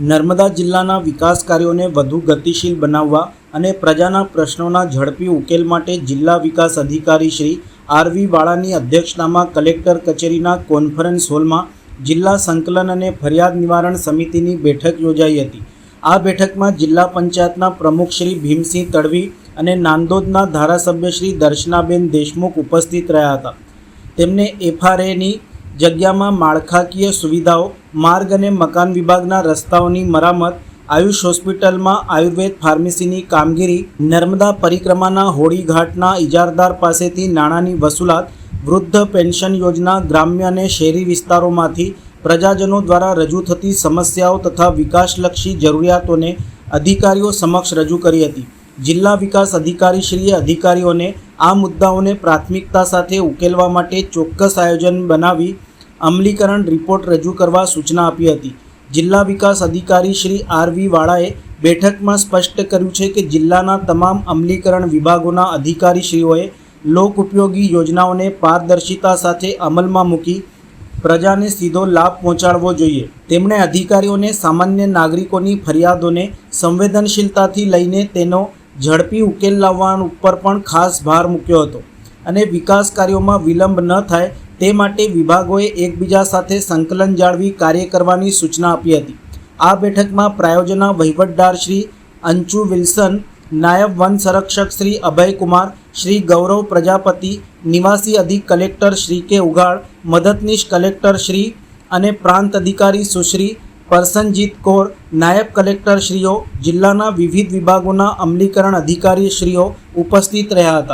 નર્મદા જિલ્લાના વિકાસ કાર્યોને વધુ ગતિશીલ બનાવવા અને પ્રજાના પ્રશ્નોના ઝડપી ઉકેલ માટે જિલ્લા વિકાસ અધિકારી શ્રી આરવી વાળાની અધ્યક્ષતામાં કલેક્ટર કચેરીના કોન્ફરન્સ હોલમાં જિલ્લા સંકલન અને ફરિયાદ નિવારણ સમિતિની બેઠક યોજાઈ હતી. આ બેઠકમાં જિલ્લા પંચાયતના પ્રમુખ શ્રી ભીમસિંહ તડવી અને નાંદોદના ધારાસભ્ય શ્રી દર્શનાબેન દેશમુખ ઉપસ્થિત રહ્યા હતા. તેમને એફઆરએની જગ્યામાં માળખાકીય સુવિધાઓ, માર્ગ અને મકાન વિભાગના રસ્તાઓની મરામત, આયુષ હોસ્પિટલમાં આયુર્વેદ ફાર્મસીની કામગીરી, નર્મદા પરિક્રમાના હોળીઘાટના ઇજારદાર પાસેથી નાણાંની વસૂલાત, વૃદ્ધ પેન્શન યોજના ગ્રામ્ય અને શહેરી વિસ્તારોમાંથી પ્રજાજનો દ્વારા રજૂ થતી સમસ્યાઓ તથા વિકાસલક્ષી જરૂરિયાતોને અધિકારીઓ સમક્ષ રજૂ કરી હતી. જિલ્લા વિકાસ અધિકારીશ્રીએ અધિકારીઓને આ મુદ્દાઓને પ્રાથમિકતા સાથે ઉકેલવા માટે ચોક્કસ આયોજન બનાવી અમલીકરણ રિપોર્ટ રજૂ કરવા સૂચના આપી હતી. જિલ્લા વિકાસ અધિકારી શ્રી આર વી વાળાએ બેઠકમાં સ્પષ્ટ કર્યું છે કે જિલ્લાના તમામ અમલીકરણ વિભાગોના અધિકારીશ્રીઓએ લોક ઉપયોગી યોજનાઓને પારદર્શિતા સાથે અમલમાં મૂકી પ્રજાને સીધો લાભ પહોંચાડવો જોઈએ. તેમણે અધિકારીઓને સામાન્ય નાગરિકોની ફરિયાદોને સંવેદનશીલતાથી લઈને તેનો ઝડપી ઉકેલ લાવવા ઉપર પણ ખાસ ભાર મૂક્યો હતો અને વિકાસ કાર્યોમાં વિલંબ ન થાય તે માટે વિભાગોએ એકબીજા સાથે સંકલન જાળવી કાર્ય કરવાની સૂચના આપી હતી. આ બેઠકમાં પ્રાયોજના વહીવટદાર શ્રી અંચુ વિલ્સન, નાયબ વન સંરક્ષક શ્રી અભયકુમાર, શ્રી ગૌરવ પ્રજાપતિ, નિવાસી અધિક કલેક્ટર શ્રી કે ઉગાડ, મદદનીશ કલેક્ટર શ્રી અને પ્રાંત અધિકારી સુશ્રી પરસનજીત કૌર, નાયબ કલેક્ટર શ્રીઓ, જિલ્લાના વિવિધ વિભાગોના અમલીકરણ અધિકારી શ્રીઓ ઉપસ્થિત રહ્યા હતા.